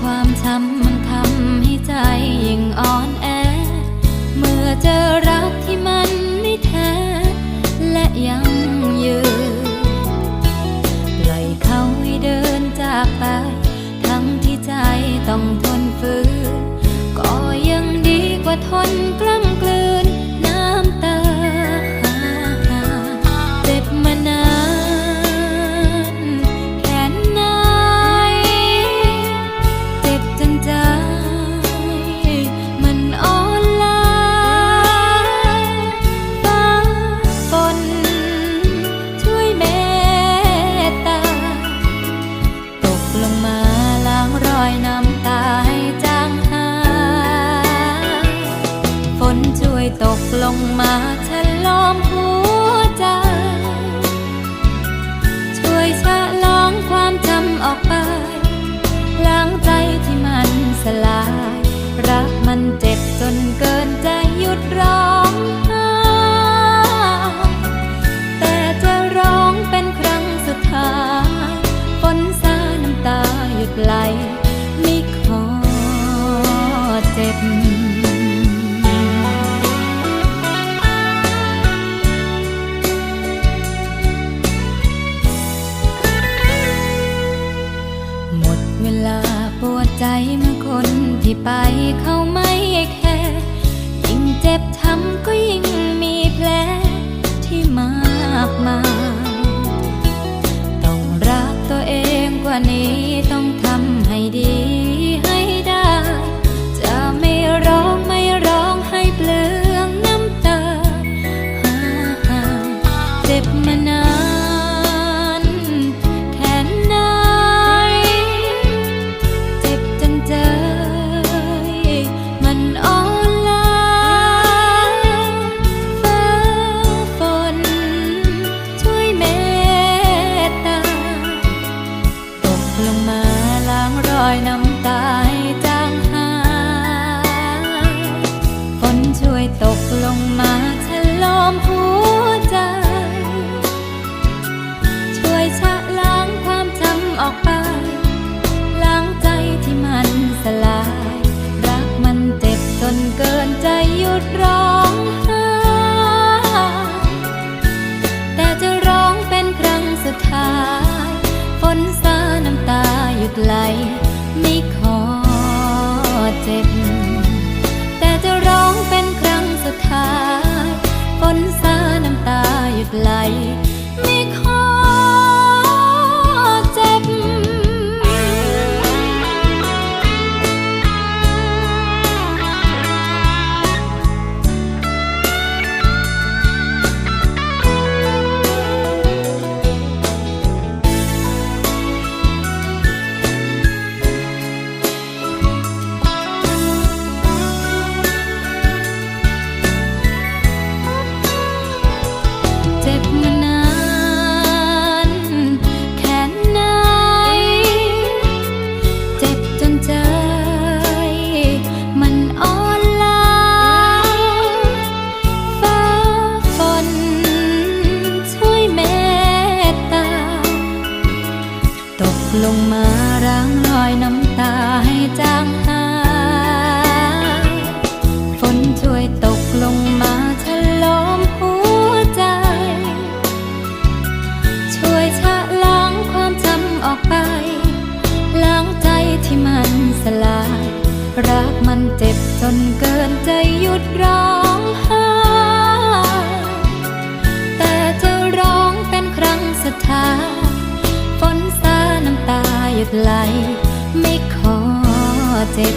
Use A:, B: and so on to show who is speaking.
A: ความช้ำมันทำให้ใจยิ่งอ่อน งมาฉลอมหัวใจ ช่วยชะล้างความจำออกไป ล้างใจที่มันสลาย รักมันเจ็บจนเกินจะหยุดร้องไห้แต่จะร้องเป็นครั้งสุดท้ายฝนสาน้ำตาหยุดไหล นี้ต้องทำให้ดีให้ได้ จะไม่ร้องไม่ร้องให้เปลืองน้ำตาเจ็บมัน นเกินใจหยุดร้องไห้แต่จะร้องเป็นครั้งสุดท้ายฝนสาน้ำตาหยุดไหล ไม่ขอเจ็บ ลงมาร้างรอยน้ำตาให้จางหายฝนช่วยตกลงมาฉลอมหัวใจ ช่วยชะล้างความจำออกไป ล้างใจที่มันสลาย รักมันเจ็บจนเกินใจหยุดรอ หยุดไหลไม่ขอเจ็บ